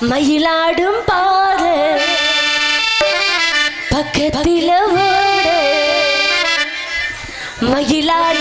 மயிலாடும் பாரு பக்கத்தில ஓடு. மயிலாடும்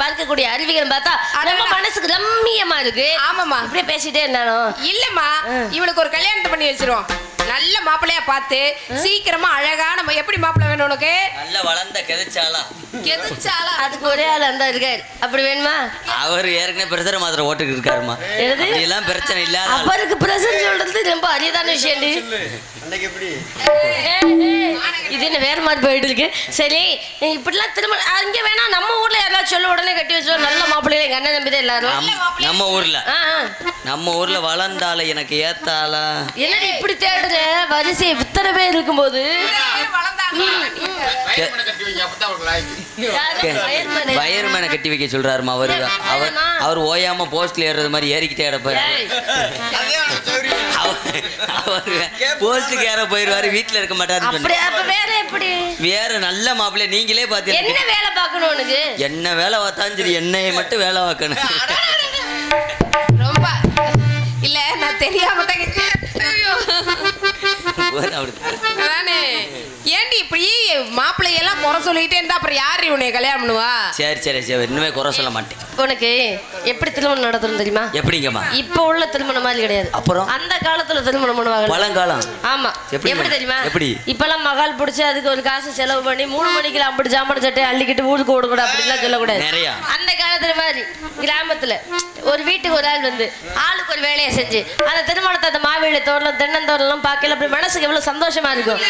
பார்க்கக்கூடிய அருவிகளும் பார்த்தா நம்ம மனசுக்கு ரம்மியமா இருக்கு. ஆமாம்மா. இப்படியே பேசிட்டே இருந்தாலும் இல்லம்மா இவளுக்கு ஒரு கல்யாணத்தை பண்ணி வச்சிருவோம். நல்ல மாப்பிள்ளையா பார்த்து சீக்கிரமா அழகான ம- எப்படி மாப்பிள்ளை வேணும் உனக்கு? நல்ல வளர்ந்த கிதச்சாலாம் கெதிச்சாலா அதுக்கு ஒரே ஆள் அந்த இருக்காரு. அப்படி வேணுமா? அவர் ஏற்கனவே பிரஷர் மாத்திரை ஓட்டுக்கு இருக்காருமா என்னது? எல்லாம் பிரச்சனை இல்லாத ஆள். அவருக்கு பிரசன்ட் சொல்றது ரொம்ப அரியதான விஷயம் இது என்ன வேற மாதிரி போயிட்டு இருக்கு? சரி இப்படிலாம் திரும்ப அங்க வேணா நம்ம ஊர்ல யாராவது சொல்ல உடனே கட்டி வச்சோம் நல்ல மாப்பிள்ளைங்க எங்க அண்ணன் நம்பி தான் எல்லாரும். நம்ம- ஊர்ல. நம்ம ஊர்ல வளர்ந்தால எனக்கு ஏத்தாளா? என்னடி இப்படி தேடுற? வரிசை இத்தனை பேர் இருக்கும்போது. யாரு? வயர்மனு. கட்டி வைக்க சொல்றாருமா அவரு. அவர்? அவர் ஓயாம போஸ்ட்ல ஏறுறது மாதிரி ஏறிக்கிட்டே கிடப்பாரு. அவர் ஏற போயிருவாரு வீட்டுல இருக்க மாட்டாரு அப்படி அப்ப வேற எப்படி? வேற நல்ல மாப்பிள்ளை நீங்களே என்ன பாத்தீங்க வேலை பார்க்கணும் உனக்கு? என்ன வேலை பார்த்தாலும் சரி என்னைய மட்டும் வேலை பார்க்கணும். ரொம்ப இல்ல நான் தெரியாம தான் கேட்டேன். ஐயோ. ஒரு அப்படி அதானே ஏண்டி இப்படி மாப்பிள்ளை எல்லாம் குறை சொல்லிக்கிட்டே இருந்தா அப்புறம் யாரு உன்னை கல்யாணம் பண்ணுவா சரி சரி சரி இன்னுமே குறை சொல்ல மாட்டேன் உனக்கு எப்படி திருமணம் நடத்தணும் தெரியுமா எப்படிங்கம்மா இப்ப உள்ள திருமணம் மாதிரி கிடையாது அப்புறம்? அந்த காலத்துல திருமணம் பண்ணுவாங்க பழங்காலம் ஆமா எப்படி? தெரியுமா எப்படி? இப்பெல்லாம் மகால் பிடிச்சி அதுக்கு ஒரு காசு செலவு பண்ணி மூணு மணிக்கு அப்படி ஜாமன் சட்டை அள்ளிக்கிட்டு ஊருக்கு ஓடக்கூடாது அப்படிலாம் சொல்லக்கூடாது நிறையா. அந்த காலத்துல மாதிரி கிராமத்துல ஒரு வீட்டுக்கு ஒரு ஆள் வந்து ஆளுக்கு ஒரு வேலையை செஞ்சு அந்த திருமணத்தை அந்த மாவேலி தோரணம் தென்னந்தோரணம் பார்க்கல அப்படி மனசுக்கு எவ்வளவு சந்தோஷமா இருக்கும்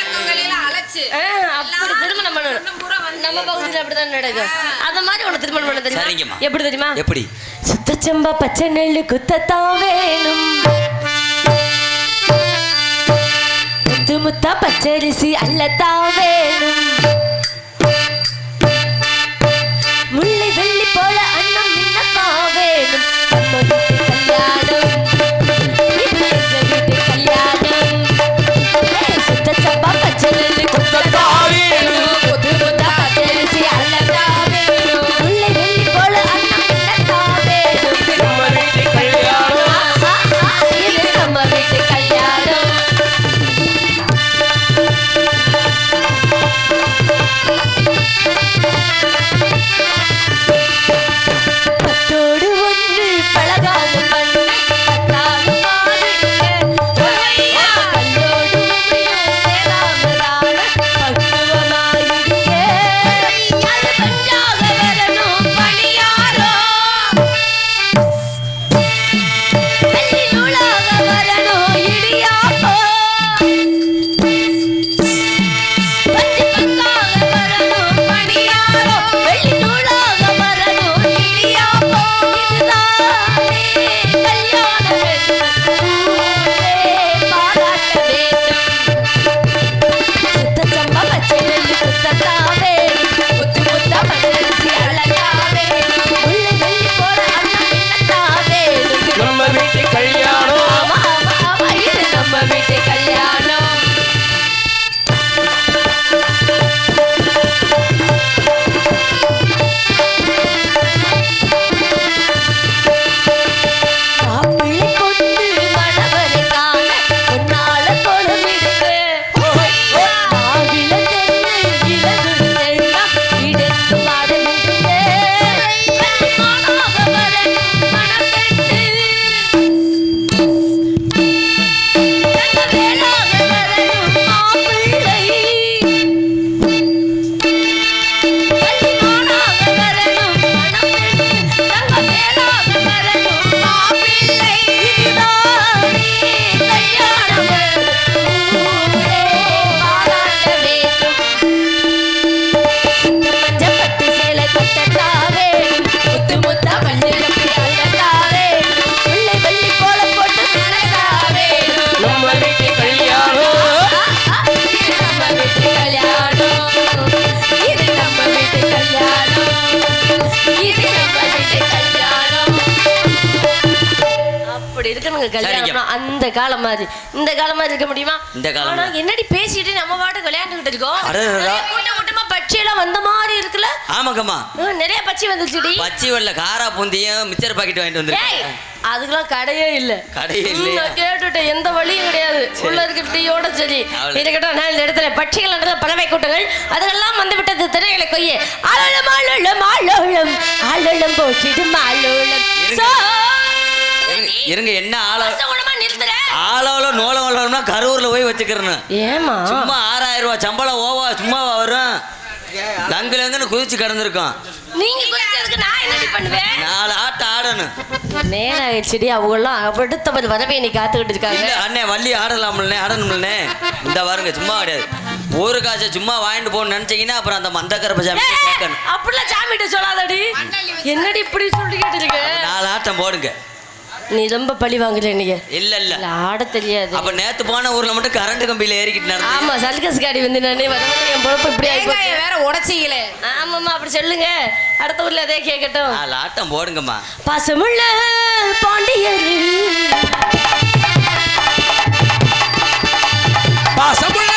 ஆ, அப்படி திருமணம் பண்ணணும் நம்ம பகுதியில் அப்படிதான் நடக்கும். அந்த மாதிரி உனக்கு திருமணம் பண்ண தெரியுமா. எப்படி தெரியுமா? எப்படி? சுத்தச்சம்பா பச்சை நெல்லு குத்தத்தான் வேணும். முத்து முத்தா பச்சரிசி அல்லத்தான் வேணும். பொண்ணுங்க கல்யாணம் சரிங்க. அந்த காலம் மாதிரி. இந்த காலம் மாதிரி இருக்க முடியுமா? இந்த காலம். என்னடி பேசிட்டு நம்ம பாட்டு விளையாண்டுகிட்டு இருக்கோம்? கூட்டம் கூட்டமா பட்சி எல்லாம் வந்த மாதிரி இருக்குல்ல? ஆமாக்கம்மா நிறைய பச்சி வந்துச்சுடி. பச்சி வெள்ள காரா பூந்தியும் மிச்சர் பாக்கெட் வாங்கிட்டு வந்துருக்கேன். அதுக்கெல்லாம் கடையே இல்ல. கடையே? நான் கேட்டுட்டேன். எந்த வழியும் கிடையாது. உள்ள இருக்க டீயோட சரி. இருக்கட்டும் நான் இந்த இடத்துல பட்சிகள் என்ற பறவை கூட்டங்கள் அதெல்லாம் வந்து விட்டது திரைகளை கொய்ய. ஆளும் ஆளும் ஆளும் ஆளும் போட்டிடும் ஆளும் இருங்க. என்ன ஆள நிறுத்துற ஆளவளோ நோளவளோனா கரூர்ல போய் வச்சுக்கிறேன்னு ஏமா சும்மா ஆறாயிரம் ரூபாய் சம்பளம் ஓவா சும்மாவா வரும். லங்குல இருந்து குதிச்சு கிடந்திருக்கோம். நீங்க குதிச்சதுக்கு நான் என்னடி பண்ணுவேன்? நாலு ஆட்டம் ஆடணும். நேரம் ஆயிடுச்சுடி அவங்க எல்லாம் அடுத்தவர் வரவே நீ காத்துக்கிட்டு இருக்காங்க இல்ல அண்ணே வள்ளி ஆடலாம்லண்ணே ஆடணும்லண்ணே. இந்த பாருங்க சும்மா கிடையாது. ஒரு காசை சும்மா வாங்கிட்டு போகணும்னு நினைச்சீங்கன்னா அப்புறம் அந்த மந்தக்கரப்ப சாமி கேட்கணும். அப்படிலாம் சாமிகிட்ட சொல்லாதடி. என்னடி இப்படி சொல்லிக்கிட்டு இருக்க? நாலு ஆட்டம் போடுங்க. நீ ரொம்ப பழி வாங்குற நீங்க இல்ல இல்ல. ஆட தெரியாது. அப்ப நேத்து போன ஊர்ல மட்டும் கரண்ட் கம்பியில ஏறிக்கிட்டு நடந்தது. ஆமா சல்கஸ் காடி வந்து நானே பொழப்பு இப்படி ஆயிடுச்சு வேற உடைச்சிங்களே. ஆமாம்மா அப்படி சொல்லுங்க. அடுத்த ஊர்ல அதே கேட்கட்டும் ஆட்டம் போடுங்கம்மா. பசுமுள்ள பாண்டியர். பாசமுள்ள